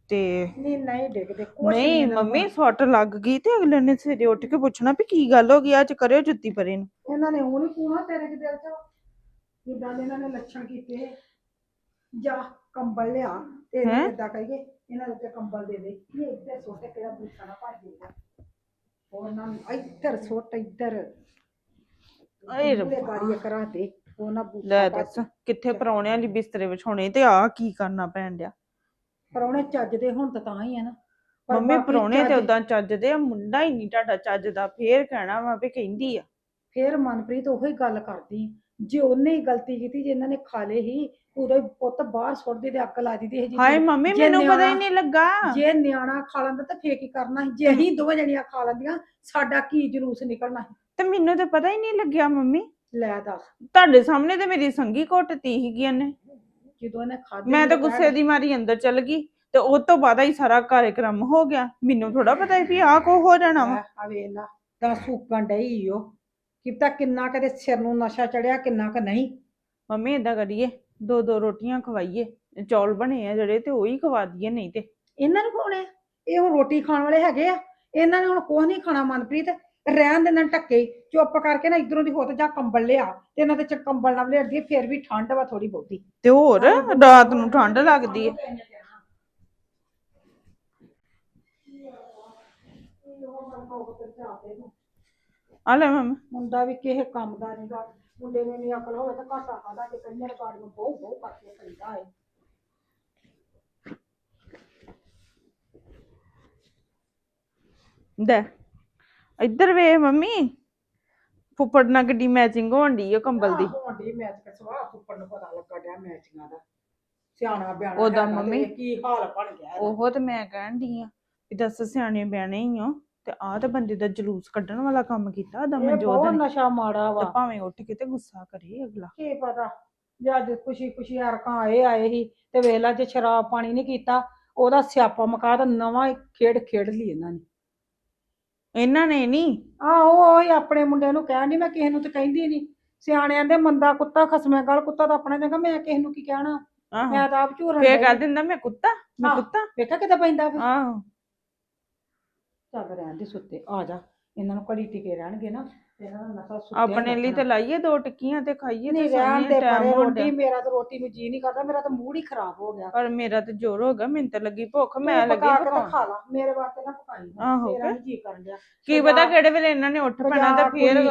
ਤੇ ਨਹੀਂ ਨਹੀਂ ਡਿੱਗਦੇ ਕੁਛ ਨਹੀਂ ਇਹਨਾਂ ਨੂੰ ਮੰਮੀ ਸੱਟ ਲੱਗ ਗਈ ਤੇ ਅਗਲੇ ਨੇ ਸਵੇਰੇ ਉੱਠ ਕੇ ਪੁੱਛਣਾ ਵੀ ਕੀ ਗੱਲ ਹੋ ਗਈ ਅੱਜ ਕਰਿਓ ਜੁੱਤੀ ਪਰੇ ਨੂੰ। ਇਹਨਾਂ ਨੇ ਉਹ ਨਹੀਂ ਪੂਣਾ ਤੇਰੇ ਦੇ ਦਿਲ ਚ? ਜਿੱਦਾਂ ਦੇ ਇਹਨਾਂ ਨੇ ਲੱਛਣ ਕੀਤੇ ਜਾ ਕੰਬਲ ਲਿਆ ਤੇ ਹੈਂ? ਇਦਾਂ ਕਹੀਏ ਇਹਨਾਂ ਦੇ ਉੱਤੇ ਕੰਬਲ ਦੇ ਦੇ ਇਹ ਇੱਧਰ ਸੁੱਟ ਕਿਹੜਾ ਬੂਟਾ ਨਾ ਭੱਜ ਜਾਏਗਾ ਉਹਨਾਂ ਨੂੰ ਇੱਧਰ ਸੁੱਟ ਇੱਧਰ। ਏ ਉਹਦੇ ਰੱਬਾ। ਗਾੜੀ ਕਰਾ ਦੇ। ਉਹ ਨਾ ਲੈ ਦੱਸ ਕਿੱਥੇ ਪਰੌਣਿਆਂ ਲਈ ਬਿਸਤਰੇ ਵਿਛਾਉਣੇ ਤੇ ਆ ਕੀ ਕਰਨਾ ਪੈਣ ਡਿਆ? ਪ੍ਰਾਹੁਣੇ ਚੱਜਦੇ ਹੁਣ ਤਾਂ ਤਾਂ ਹੀ ਆ ਨਾ। ਪਰ ਮੰਮੀ ਬਾਕੀ ਪਰੌਣੇ ਤੇ ਚੱਜ- ਉਦਾਂ ਚੱਜਦੇ ਆ ਮੁੰਡਾ ਹੀ ਨਹੀਂ ਤੁਹਾਡਾ ਚੱਜਦਾ ਫੇਰ ਕਹਿਣਾ ਵਾ ਵੀ ਕਹਿੰਦੀ ਆ। ਫੇਰ ਮਨਪ੍ਰੀਤ ਉਹੀ ਗੱਲ ਕਰਦੀ। ਜੇ ਉਹਨੇ ਹੀ ਗਲਤੀ ਕੀਤੀ ਜੇ ਇਹਨਾਂ ਨੇ ਖਾ ਲਏ ਹੀ ਉਦੋਂ ਹੀ ਪੁੱਤ ਬਾਹਰ ਸੁੱਟ ਦੇ ਤੇ ਅੱਗ ਲਾ ਦਿੱਤੀ ਇਹ ਜੀ ਹਾਏ ਮੰਮੀ ਜੇ ਮੈਨੂੰ ਪਤਾ ਹੀ ਨਿਆਣਾ- ਨਹੀਂ ਲੱਗਾ। ਜੇ ਨਿਆਣਾ ਖਾ ਲੈਂਦਾ ਤਾਂ ਫੇਰ ਕੀ ਕਰਨਾ ਸੀ? ਜੇ ਅਸੀਂ ਦੋਵੇਂ ਜਣੀਆਂ ਖਾ ਲੈਂਦੀਆਂ ਸਾਡਾ ਕੀ ਜਲੂਸ ਨਿਕਲਣਾ ਸੀ? ਤੇ ਮੈਨੂੰ ਤੇ ਪਤਾ ਹੀ ਨਹੀਂ ਲੱਗਿਆ ਮੰਮੀ। ਲੈ ਦੱਸ। ਤੁਹਾਡੇ ਸਾਹਮਣੇ ਤੇ ਮੇਰੀ ਸੰਗੀ ਘੁੱਟਤੀ ਸੀਗੀ ਉਹਨੇ ਜਦੋਂ ਇਹਨੇ ਖਾਧੀ ਮੈਂ ਤਾਂ ਗੁੱਸੇ ਦੀ ਮਾਰੀ ਅੰਦਰ ਚਲ ਗਈ ਤੇ ਉਹ ਤੋਂ ਬਾਅਦ ਹੀ ਸਾਰਾ ਕਾਰਜਕ੍ਰਮ ਹੋ ਗਿਆ। ਮੈਨੂੰ ਥੋੜਾ ਪਤਾ ਸੀ ਵੀ ਆਹ ਕੋ ਹੋ ਜਾਣਾ ਵਾ। ਆ ਵੇਖ ਲਾ ਤਾਂ ਸੂਕਣ ਡਈ ਓ ਕਿਤਾ ਕਿੰਨਾ ਕਦੇ ਸਿਰ ਨੂੰ ਨਸ਼ਾ ਚੜਿਆ ਕਿੰਨਾ ਕ ਨਹੀਂ। ਮੰਮੀ ਏਦਾਂ ਕਰੀਏ ਦੋ ਦੋ ਰੋਟੀਆਂ ਖਵਾਈਏ ਚੌਲ ਬਣੇ ਆ ਜਿਹੜੇ ਤੇ ਉਹ ਖਵਾ ਦਈਏ ਨਹੀਂ ਤੇ ਇਹਨਾਂ ਨੂੰ ਖਾਣੇ ਇਹ ਹੁਣ ਰੋਟੀ ਖਾਣ ਵਾਲੇ ਹੈਗੇ ਆ। ਇਹਨਾਂ ਨੇ ਹੁਣ ਕੁਛ ਨਹੀਂ ਖਾਣਾ ਮਨਪ੍ਰੀਤ। ਰਹਿਣ ਦੇ ਨਾਲ ਟੱਕੇ ਹੀ। ਚੁੱਪ ਕਰਕੇ ਨਾ ਇਧਰੋਂ ਦੀ ਹੋ ਤੇ ਜਾ ਕੰਬਲ ਲਿਆ ਤੇ ਇਹਨਾਂ ਦੇ ਚ ਕੰਬਲ ਨਾਲ ਲੇਟਦੀ ਫਿਰ ਵੀ ਠੰਡ ਵਾ ਥੋੜੀ ਬਹੁਤੀ। ਤੇ ਹੋਰ ਰਾਤ ਨੂੰ ਠੰਡ ਲੱਗਦੀ ਹੈ ਆ ਲੈ ਮੰਮੀ। ਮੁੰਡਾ ਵੀ ਕਿਸੇ ਕੰਮ ਦਾ ਨਹੀਂਗਾ ਮੁੰਡੇ ਨੂੰ ਨਹੀਂ ਅਕਲ ਹੋਵੇ ਤਾਂ ਘਾਟਾ ਖਾਦਾ ਕਿ ਕੰਨਰ ਗਾੜੀ ਨੂੰ ਬਹੁ ਬਹੁ ਕਰਕੇ ਪੈਂਦਾ ਹੈ ਦੇ। ਇੱਧਰ ਵੇ ਮੰਮੀ ਫੁੱਫੜ ਨਾਲ ਗੱਡੀ ਮੈਚਿੰਗ ਹੋਣ ਡਈ ਆ ਕੰਬਲ ਦੀ। ਹੋਂਡੀ ਮੈਚ ਕਸਵਾ ਉੱਪਰ ਨੂੰ ਪਤਾ ਲੱਗਾ ਡਿਆ ਮੈਚਿੰਗਾਂ ਦਾ। ਸਿਆਣਾ ਬਿਆਣਾ ਉਹਦਾ ਹੈਗਾ ਤੇ ਮੰਮੀ। ਕੀ ਹਾਲ ਬਣ ਗਿਆ ਇਹਦਾ। ਉਹ ਤੇ ਮੈਂ ਕਹਿਣ ਡਈ ਆ ਵੀ ਦੱਸ ਸਿਆਣੇ ਬਿਆਣੇ ਹੀ ਆ ਤੇ ਆਹ ਤਾਂ ਬੰਦੇ ਦਾ ਜਲੂਸ ਕੱਢਣ ਵਾਲਾ ਕੰਮ ਕੀਤਾ ਦਮ ਇਹ ਜੋਦ ਬਹੁਤ ਨੇ। ਨਸ਼ਾ ਮਾੜਾ ਤੇ ਵਾ ਭਾਵੇਂ ਉੱਠ ਕੇ ਤੇ ਗੁੱਸਾ ਕਰੇ ਅਗਲਾ। ਕੀ ਪਤਾ? ਜੇ ਅੱਜ ਖੁਸ਼ੀ ਖੁਸ਼ੀ ਹਰਕਾਂ ਆਏ ਆਏ ਸੀ ਤੇ ਵੇਲਾ ਜੇ ਸ਼ਰਾਬ ਪਾਣੀ ਨਹੀਂ ਕੀਤਾ ਉਹਦਾ ਸਿਆਪਾ ਮਕਾ ਤਾਂ ਨਵਾਂ ਹੀ ਖੇਡ ਖੇਡ ਲਈ ਇਹਨਾਂ ਨੇ। ਇਹਨਾਂ ਨੇ ਨਹੀਂ ਆਹੋ ਉਹ ਹੀ ਆਪਣੇ ਮੁੰਡੇ ਨੂੰ ਕਹਿਣ ਦੀ ਮੈਂ ਕਿਸੇ ਨੂੰ ਤਾਂ ਕਹਿੰਦੀ ਨਹੀਂ ਸਿਆਣਿਆਂ ਦੇ ਮੰਦਾ ਕੁੱਤਾ ਖਸਮੇ ਗਲ ਕੁੱਤਾ ਤਾਂ ਆਪਣਾ ਜਗਾ ਮੈਂ ਕਿਸੇ ਨੂੰ ਕੀ ਕਹਿਣਾ? ਆਹੋ। ਮੈਂ ਤਾਂ ਆਪ ਝੂਰਨ ਫੇਰ। ਕਹਿ ਦਿੰਦਾ ਮੈਂ ਕੁੱਤਾ? ਮੈਂ ਆਹ। ਕੁੱਤਾ? ਵੇਖਿਆ ਕਿੱਦਾਂ ਪੈਂਦਾ ਫਿਰ। ਆਹੋ। ਚੱਲ ਰਹਿਣ ਦੇ ਸੁੱਤੇ ਆ ਜਾ। ਇਹਨਾਂ ਨੂੰ ਘੜੀ ਟਿਕੇ ਰਹਿਣਗੇ ਨਾ। ਇਹਨਾਂ ਦਾ ਨਸ਼ਾ ਸੁੱਤੇ ਆਪਣੇ ਲਈ ਤੇ ਲਾਈਏ ਦੋ ਟਿੱਕੀਆਂ ਤੇ ਖਾਈਏ ਤੇ ਨਹੀਂ ਰਹਿਣ ਦੇ ਪਰੇ ਰੋਟੀ। ਮੇਰਾ ਤਾਂ ਰੋਟੀ ਨੂੰ ਜੀ ਨਹੀਂ ਕਰਦਾ ਮੇਰਾ ਤਾਂ ਮੂਡ ਹੀ ਖਰਾਬ ਹੋ ਗਿਆ ਪਰ ਮੇਰਾ ਤੇ ਜ਼ੋਰ ਹੋ ਗਿਆ ਮੈਨੂੰ ਤਾਂ ਲੱਗੀ ਭੁੱਖ ਮੈਂ ਲੱਗੀ ਪਕਾ ਕੇ ਤਾਂ ਖਾ ਲਾ ਮੇਰੇ ਵਾਸਤੇ ਨਾ ਪਕਾਈ ਆਹੋ ਮੇਰਾ ਕਿ? ਨੀ ਜੀ ਕਰਨ ਡਿਆ ਕੀ ਪਤਾ ਕਿਹੜੇ ਵੇਲੇ ਇਹਨਾਂ ਨੇ ਉੱਠ ਪੈਣਾ ਤੇ ਫੇਰ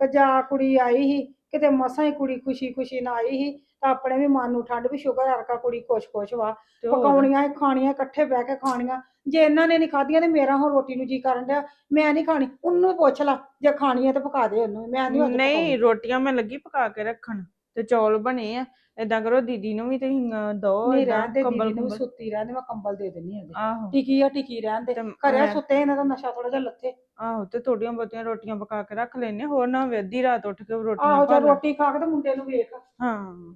ਕਜਾ ਕੁੜੀ ਆਈ ਸੀ ਕਿਤੇ ਮਸਾਂ ਹੀ ਕੁੜੀ ਖੁਸ਼ੀ ਖੁਸ਼ੀ ਨਾਲ ਆਈ ਸੀ ਤਾਂ ਆਪਣੇ ਵੀ ਮਨ ਨੂੰ ਠੰਡ ਵੀ ਸ਼ੁਕਰ ਹਰਕਾ ਕੁੜੀ ਖੁਸ਼ ਖੁਸ਼ ਵਾ। ਤੇ ਹੋਰ। ਪਕਾਉਣੀਆਂ ਖਾਣੀਆਂ ਇਕੱਠੇ ਬਹਿ ਕੇ ਖਾਣੀਆਂ। ਜੇ ਇਹਨਾਂ ਨੇ ਨਹੀਂ ਖਾਧੀਆਂ ਤੇ ਮੇਰਾ ਹੁਣ ਰੋਟੀ ਨੂੰ ਜੀ ਕਰਨ ਡਿਆ। ਮੈਂ ਨਹੀਂ ਖਾਣੀ ਉਹਨੂੰ ਪੁੱਛ ਲਾ ਜੇ ਖਾਣੀ ਹੈ ਤਾਂ ਪਕਾ ਦੇ ਉਹਨੂੰ। ਮੈਂ ਨਹੀਂ ਅੱਜ ਨਹੀਂ ਰੋਟੀਆਂ ਮੈਂ ਲੱਗੀ ਪਕਾ ਕੇ ਰੱਖਣ ਤੇ ਚੌਲ ਬਣੇ ਆ। ਏਦਾਂ ਕਰੋ ਦੀਦੀ ਨੂੰ ਵੀ ਤੁਸੀਂ ਅਹ, ਨਹੀਂ ਏਦਾਂ ਰਹਿਣ ਦੇ ਕੰਬਲ ਦੀਦੀ ਨੂੰ ਕੁੰਬਲ। ਸੁੱਤੀ ਰਹਿਣ ਦੇ ਮੈਂ ਕੰਬਲ ਦੇ ਦਿੰਨੀ ਆ ਆਹੋ। ਟਿਕੀ ਆ ਟਿਕੀ ਰਹਿਣ ਦੇ। ਤੇ ਘਰਿਆ ਮੈਂ- ਸੁੱਤੇ ਇਹਨਾਂ ਦਾ ਨਸ਼ਾ ਥੋੜਾ ਜਿਹਾ ਲੱਥੇ। ਆਹੋ ਤੇ ਥੋੜੀਆਂ ਬਹੁਤੀਆਂ ਰੋਟੀਆਂ ਪਕਾ ਕੇ ਰੱਖ ਲੈਨੇ ਹੋਰ ਨਾ ਹੋਵੇ ਅੱਧੀ ਰਾਤ ਉੱਠ ਕੇ ਰੋਟੀਆਂ ਆਹੋ ਖਾ ਜੇ ਲੈਣ। ਰੋਟੀ ਖਾ ਕੇ ਤੇ ਮੁੰਡੇ ਨੂੰ ਵੇਖ। ਹਾਂ।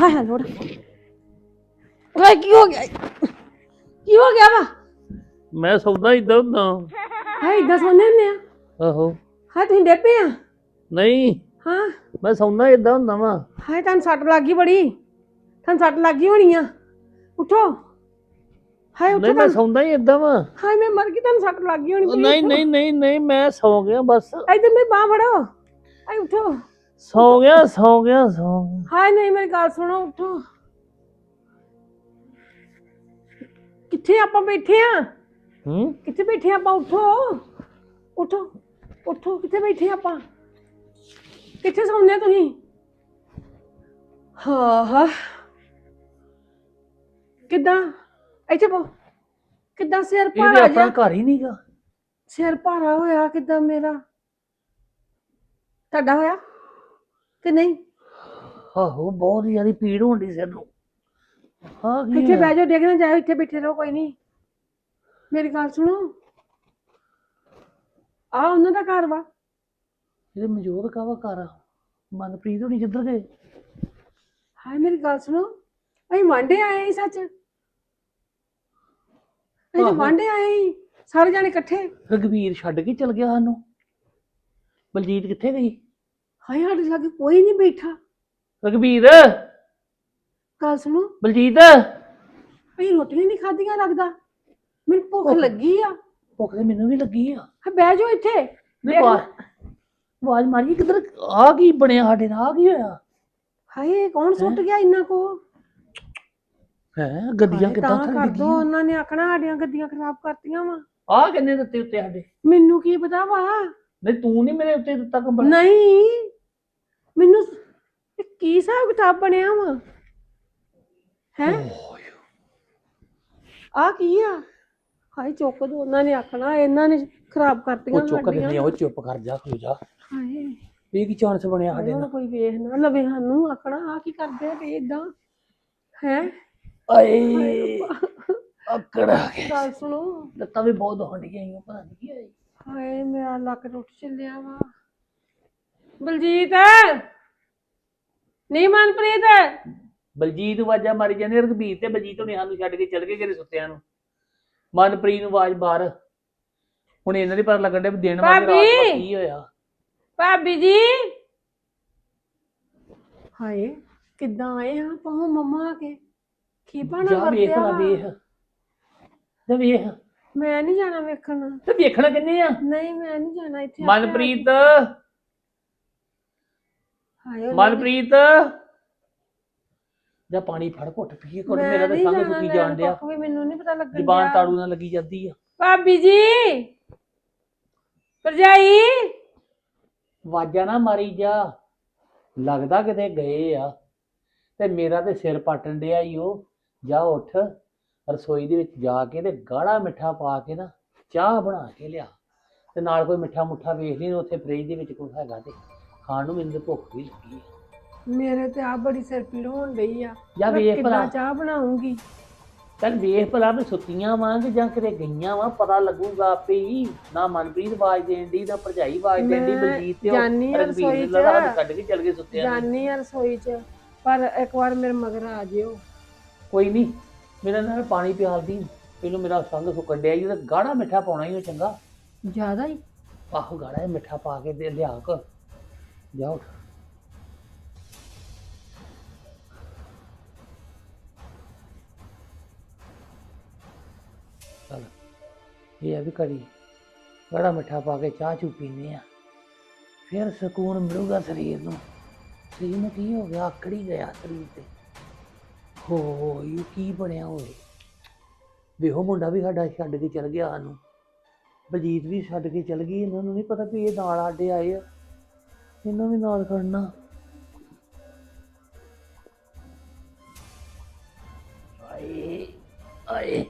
ਹਾਏ ਹਾਏ ਲੋੜ ਓਏ ਕੀ ਹੋ ਗਿਆ? ਕੀ ਹੋ ਗਿਆ ਵਾ? ਮੈਂ ਸੌਦਾ ਇਦਾਂ ਹੁੰਦਾ। ਹੈ ਇਦਾਂ ਸੌਂਦੇ ਹੁੰਦੇ ਆ? ਆਹੋ। ਹਾਂ ਤੁਸੀਂ ਡੇਪੇ ਆ? ਨਹੀਂ। ਹਾਂ। ਮੈਂ ਸੌਦਾ ਇਦਾਂ ਹੁੰਦਾ ਵਾ। ਹਾਏ ਤੁਹਾਨੂੰ ਸੱਟ ਲੱਗ ਗਈ ਬੜੀ। ਤੁਹਾਨੂੰ ਸੱਟ ਲੱਗ ਗਈ ਹੋਣੀ ਆ। ਉਠੋ। ਹਾਏ ਉਠੋ ਨਹੀਂ ਮੈਂ ਸੌਦਾ ਹੀ ਇਦਾਂ ਵਾ। ਹਾਏ ਮੈਂ ਮਰ ਗਈ ਤੁਹਾਨੂੰ ਸੱਟ ਲੱਗ ਗਈ ਹੋਣੀ ਉਹ ਨਹੀਂ ਨਹੀਂ ਨਹੀਂ ਨਹੀਂ ਮੈਂ ਸੌ ਗਿਆ ਬਸ। ਇਧਰ ਮੇਰੀ ਬਾਹ ਫੜੋ। ਹਾਏ ਉਠੋ। ਸੌ ਗਿਆ ਸੌ ਗਿਆ ਸੌ ਗਿਆ। ਹਾਏ ਨਹੀਂ ਮੇਰੀ ਗੱਲ ਸੁਣੋ ਉਠੋ। ਕਿੱਥੇ ਆਪਾਂ ਬੈਠੇ ਆ? ਹੂੰ? ਕਿੱਥੇ ਬੈਠੇ ਆਪਾਂ? ਉਠੋ। ਉਠੋ ਉਠੋ। ਕਿੱਥੇ ਬੈਠੇ ਆਪਾਂ? ਕਿੱਥੇ ਸੌਂਦੇ ਤੁਸੀਂ? ਹਾਂ ਹਾਂ। ਕਿੱਦਾਂ? ਇੱਥੇ ਬੋ। ਕਿੱਦਾਂ ਸਿਰ ਇਹ ਭਾਰਾ ਆਪਣਾ ਜਿਹਾ? ਘਰ ਹੀ ਨਹੀਂਗਾ ਸਿਰ ਭਾਰਾ ਹੋਇਆ ਕਿੱਦਾਂ ਮੇਰਾ? ਤੁਹਾਡਾ ਹੋਇਆ? ਕਿ ਨਹੀਂ? ਆਹੋ ਬਹੁਤ ਜ਼ਿਆਦਾ ਪੀੜ ਹੋਣ ਦੀ ਸਿਰ ਨੂੰ ਹਾਂ ਕੀ ਇੱਥੇ? ਬਹਿ ਜਾਓ ਡੇਗ ਨਾ ਜਾਓ ਇੱਥੇ ਬੈਠੇ ਰਹੋ ਕੋਈ ਨਹੀਂ। ਮੇਰੀ ਗੱਲ ਸੁਣੋ। ਆ ਉਹਨਾਂ ਦਾ ਘਰ ਵਾ। ਇਹਦੇ ਮਜੂਦ ਕਾਵਾ ਘਰ ਮਨਪ੍ਰੀਤ ਹੋਣੀ ਕਿੱਧਰ ਗਏ? ਹਾਏ ਮੇਰੀ ਗੱਲ ਸੁਣੋ। ਅਸੀਂ ਵਾਂਡੇ ਆਏ ਸੀ ਸੱਚ। ਅਸੀਂ ਤਾਂ ਆਹੋ। ਵਾਂਡੇ ਆਏ ਸੀ ਸਾਰੇ ਜਾਣੇ ਇਕੱਠੇ। ਰਗਵੀਰ ਛੱਡ ਕੇ ਚਲ ਗਿਆ ਸਾਨੂੰ। ਬਲਜੀਤ ਕਿੱਥੇ ਗਈ? ਹਾਏ ਸਾਡੇ ਲਾਗੇ ਕੋਈ ਨਹੀਂ ਬੈਠਾ। ਰਗਵੀਰ ਗੱਲ ਸੁਣੋ। ਬਲਜੀਤ। ਅਸੀਂ ਰੋਟੀਆਂ ਨਹੀਂ ਖਾਧੀਆਂ ਲੱਗਦਾ। ਮੈਨੂੰ ਭੁੱਖ ਲੱਗੀ ਆ। ਭੁੱਖ ਤੇ ਮੈਨੂੰ ਵੀ ਲੱਗੀ ਆ। ਹਾਂ ਬਹਿ ਜਾਓ ਇੱਥੇ। ਆਵਾਜ਼ ਮਾਰੀ ਕਿੱਧਰ ਆ ਕੀ ਬਣਿਆ ਸਾਡੇ ਨਾਲ ਆ ਕੀ ਹੋਇਆ। ਹਾਏ ਕੌਣ ਸੁੱਟ ਗਿਆ ਇੰਨਾ ਕੋ? ਹੈ ਗੱਡੀਆਂ ਕਿੱਦਾਂ ਤਾਂ ਥੱਲੇ ਕਰ ਦੋ ਡਿੱਗੀਆਂ? ਉਹਨਾਂ ਨੇ ਆਖਣਾ ਸਾਡੀਆਂ ਗੱਡੀਆਂ ਖਰਾਬ ਕਰਤੀਆਂ ਵਾ। ਆ ਕਿੰਨੇ ਦਿੱਤੇ ਉੱਤੇ ਸਾਡੇ। ਮੈਨੂੰ ਕੀ ਪਤਾ ਵਾ? ਨਹੀਂ ਤੂੰ ਨਹੀਂ ਮੇਰੇ ਉੱਤੇ ਦਿੱਤਾ ਕੰਬਲ। ਨਹੀਂ ਮੈਨੂੰ ਇਹ ਕੀ ਹਿਸਾਬ ਕਿਤਾਬ ਬਣਿਆ ਵਾ? ਹੈ? ਆ ਕੀ ਆ? ਹਾਏ ਚੁੱਕ ਦੋ ਉਹਨਾਂ ਨੇ ਆਖਣਾ ਇਹਨਾਂ ਨੇ ਖਰਾਬ ਕਰਤੀਆਂ ਉਹ ਚੁੱਕ। ਦਿੰਦੇ ਉਹ ਚੁੱਪ ਕਰ ਜਾ ਖਲੋ ਜਾ। ਹਾਏ। ਇਹ ਕੀ ਚਾਂਸ ਬਣਿਆ ਸਾਡੇ ਨਾਲ? ਕੋਈ ਵੇਖ ਨਾ ਲਵੇ ਸਾਨੂੰ ਆਖਣਾ ਆ ਕੀ ਕਰਦੇ ਆ ਤੇ ਇਦਾਂ ਹੈ? ਆਏ ਅਕੜਾ ਕੇ ਗੱਲ ਸੁਣੋ। ਲੱਤਾਂ ਵੀ ਬਹੁਤ ਦੁਖਣ ਡੀਆਂ ਆਈਆਂ ਪਤਾ ਨਹੀਂ ਕੀ ਹੋਇਆ। ਹਾਏ ਮੇਰਾ ਲੱਕ ਟੁੱਟ ਚੱਲਿਆ ਵਾ। ਬਲਜੀਤ! ਨਹੀਂ ਮਨਪ੍ਰੀਤ! ਬਲਜੀਤ ਆਵਾਜ਼ਾਂ ਮਾਰੀ ਜਾਂਦੇ ਰਘਬੀਰ ਤੇ ਬਲਜੀਤ ਹੁਣੇ ਸਾਨੂੰ ਛੱਡ ਕੇ ਚਲ ਗਏ ਕਿਹੜੇ ਸੁੱਤਿਆਂ ਨੂੰ। ਮਨਪ੍ਰੀਤ ਨੂੰ ਆਵਾਜ਼ ਬਾਹਰ। ਹੁਣ ਇਹਨਾਂ ਦੀ ਪਤਾ ਲੱਗਣ ਵੀ ਦਿਨ ਵਾਲੀ ਰਾਤ! ਕੀ ਹੋਇਆ। ਭਾਬੀ ਜੀ! ਹਾਏ ਕਿੱਦਾਂ ਆਏ ਹਾਂ ਪਾਉ ਮੰਮਾ ਆ ਕੇ। ਕੀ ਪਾਣਾ ਜਾ ਵੇਖ ਲਾ? ਵੇਖ। ਤੇ ਵੇਖ। ਮੈਂ ਨਹੀਂ ਜਾਣਾ ਵੇਖਣ। ਤੇ ਵੇਖਣਾ ਕਿੰਨੇ ਆ? ਨਹੀਂ ਮੈਂ ਨਹੀਂ ਜਾਣਾ ਇੱਥੇ ਆਪੇ ਮਨਪ੍ਰੀਤ ਹਾਏ ਉਹਨਾਂ ਮਨਪ੍ਰੀਤ। ਜਾ ਪਾਣੀ ਫੜ ਘੁੱਟ ਪੀਏ ਮੈਂ ਮੇਰਾ ਤਾਂ ਨਹੀਂ ਸੰਗ ਜਾਣਾ, ਸੁੱਕੀ ਮੈਂ ਜਾਣ ਡਿਆ। ਕੁੱਖ ਵੀ ਮੈਨੂੰ ਨਹੀਂ ਪਤਾ ਲੱਗਣ ਜ਼ਬਾਨ ਡਿਆ। ਤਾੜੂ ਨਾਲ ਲੱਗੀ ਜਾਂਦੀ ਆ। ਭਾਬੀ ਜੀ! ਭਰਜਾਈ! ਵਾਜਾ ਨਾ ਮਾਰੀ ਜਾ। ਲੱਗਦਾ ਕਿਤੇ ਗਏ ਆ। ਤੇ ਮੇਰਾ ਤੇ ਸਿਰ ਪਟਣ ਡਿਆ ਈ ਉਹ ਜਾ ਉੱਠ। ਰਸੋਈ ਦੇ ਵਿੱਚ ਜਾ ਕੇ ਤੇ ਗਾੜਾ ਮਿੱਠਾ ਪਾ ਕੇ ਨਾ ਚਾਹ ਬਣਾ ਕੇ ਲਿਆ। ਤੇ ਨਾਲ ਕੋਈ ਮਿੱਠਾ ਮੁੱਠਾ ਵੇਖ ਲਈ ਉੱਥੇ ਫ੍ਰਿਜ ਦੇ ਵਿੱਚ ਕੁਝ ਹੈਗਾ ਤੇ ਖਾਣ ਨੂੰ ਮੈਨੂੰ ਤੇ ਭੁੱਖ ਵੀ ਲੱਗੀ ਮੇਰੇ ਤੇ ਆ ਬੜੀ ਸਿਰ ਪੀੜ ਹੋਣ ਡਈ ਆ। ਜਾ ਮੈਂ ਵੇਖ ਕਿੱਦਾਂ ਭਲਾ। ਚਾਹ ਬਣਾਉਂਗੀ? ਚੱਲ ਵੇਖ ਭਲਾ ਵੀ ਸੁੱਤੀਆਂ ਵਾਂ ਕਿ ਜਾਂ ਕਿਤੇ ਗਈਆਂ ਵਾਂ ਪਤਾ ਲੱਗੂਗਾ ਆਪੇ ਹੀ। ਨਾ ਮਨਪ੍ਰੀਤ ਆਵਾਜ਼ ਦੇਣ ਦੀ ਨਾ ਭਰਜਾਈ ਆਵਾਜ਼ ਦੇਣ ਦੀ ਮੈਂ ਬਲਜੀਤ ਤੇ ਜਾਨੀ ਆ ਰਸੋਈ ਨੇ ਚ। ਲੜਾ ਕੱਢ ਕੇ ਚਲ ਗਏ ਸੁੱਤਿਆਂ ਨੂੰ। ਜਾਨੀ ਆ ਰਸੋਈ 'ਚ ਪਰ ਇੱਕ ਵਾਰ ਮੇਰੇ ਮਗਰ ਆ ਜਿਓ। ਕੋਈ ਨਹੀਂ ਮੇਰਾ ਨਾਲ ਪਾਣੀ ਪਿਆਲਦੀ ਪਹਿਲੋਂ ਮੇਰਾ ਸੰਗ ਸੁੱਕਣ ਡਿਆ ਈ ਉਹਦਾ ਗਾੜਾ ਮਿੱਠਾ ਪਾਉਣਾ ਹੀ ਉਹ ਚੰਗਾ। ਜ਼ਿਆਦਾ ਹੀ ਆਹੋ ਗਾੜਾ ਜਿਹਾ ਮਿੱਠਾ ਪਾ ਕੇ ਦੇ ਲਿਆ ਕੇ। ਜਾ ਉੱਠ। ਚੱਲ ਇਹ ਆ ਵੀ ਕਰੀ ਗਾੜਾ ਮਿੱਠਾ ਪਾ ਕੇ ਚਾਹ ਚੂ ਪੀਨੇ ਆ। ਫਿਰ ਸਕੂਨ ਮਿਲੂਗਾ ਸਰੀਰ ਨੂੰ। ਸਰੀਰ ਨੂੰ ਕੀ ਹੋ ਗਿਆ? ਆਕੜੀ ਗਿਆ ਸਰੀਰ ਤੇ। ਹੋ ਇਹ ਕੀ ਬਣਿਆ ਹੋਵੇ ਵੇਹੋ ਮੁੰਡਾ ਵੀ ਸਾਡਾ ਛੱਡ ਕੇ ਚਲ ਗਿਆ ਸਾਨੂੰ। ਬਲਜੀਤ ਵੀ ਛੱਡ ਕੇ ਚਲ ਗਈ, ਇਹਨਾਂ ਨੂੰ ਨਹੀਂ ਪਤਾ ਵੀ ਇਹ ਨਾਲ ਸਾਡੇ ਆਏ ਆ। ਇਹਨਾਂ ਵੀ ਨਾਲ ਖੜਨਾ। ਆਏ ਆਏ।